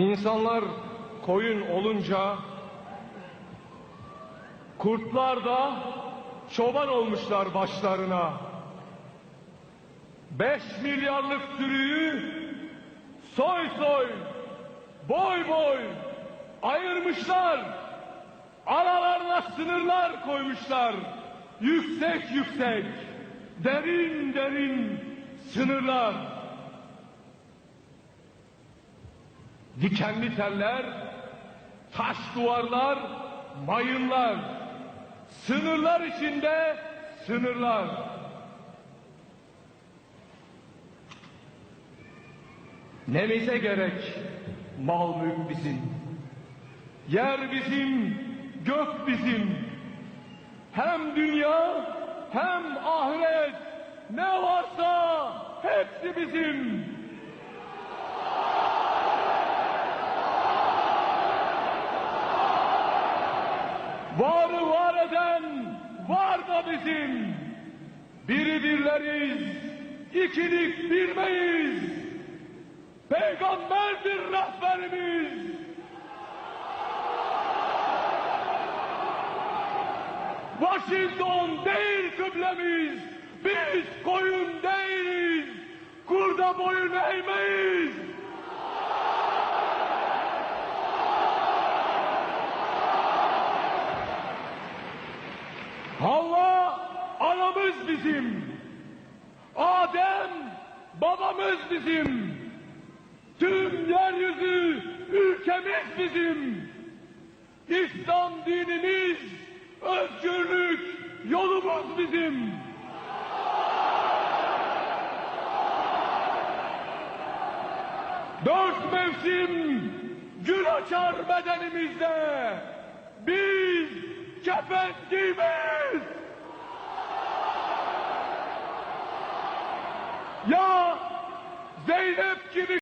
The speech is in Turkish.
İnsanlar koyun olunca kurtlar da çoban olmuşlar başlarına. Beş milyarlık sürüyü soy soy, boy boy ayırmışlar. Aralarına sınırlar koymuşlar. Yüksek yüksek, derin derin sınırlar. Dikenli teller, taş duvarlar, mayınlar. Sınırlar içinde sınırlar. Nemize gerek mal mülk bizim. Yer bizim, gök bizim. Hem dünya hem ahiret ne varsa hepsi bizim. Varı var eden var da bizim. Biri birleriz, ikilik bilmeyiz. Peygamberdir rehberimiz. Washington değil kıblemiz. Biz koyun değiliz. Kurda boyun eğmeyiz. Anamız bizim. Adem babamız bizim. Tüm yeryüzü ülkemiz bizim. İslam dinimiz, özgürlük yolumuz bizim. Dört mevsim gül açar bedenimizde. Biz kefen giymeyiz. Ya Zeynep gibi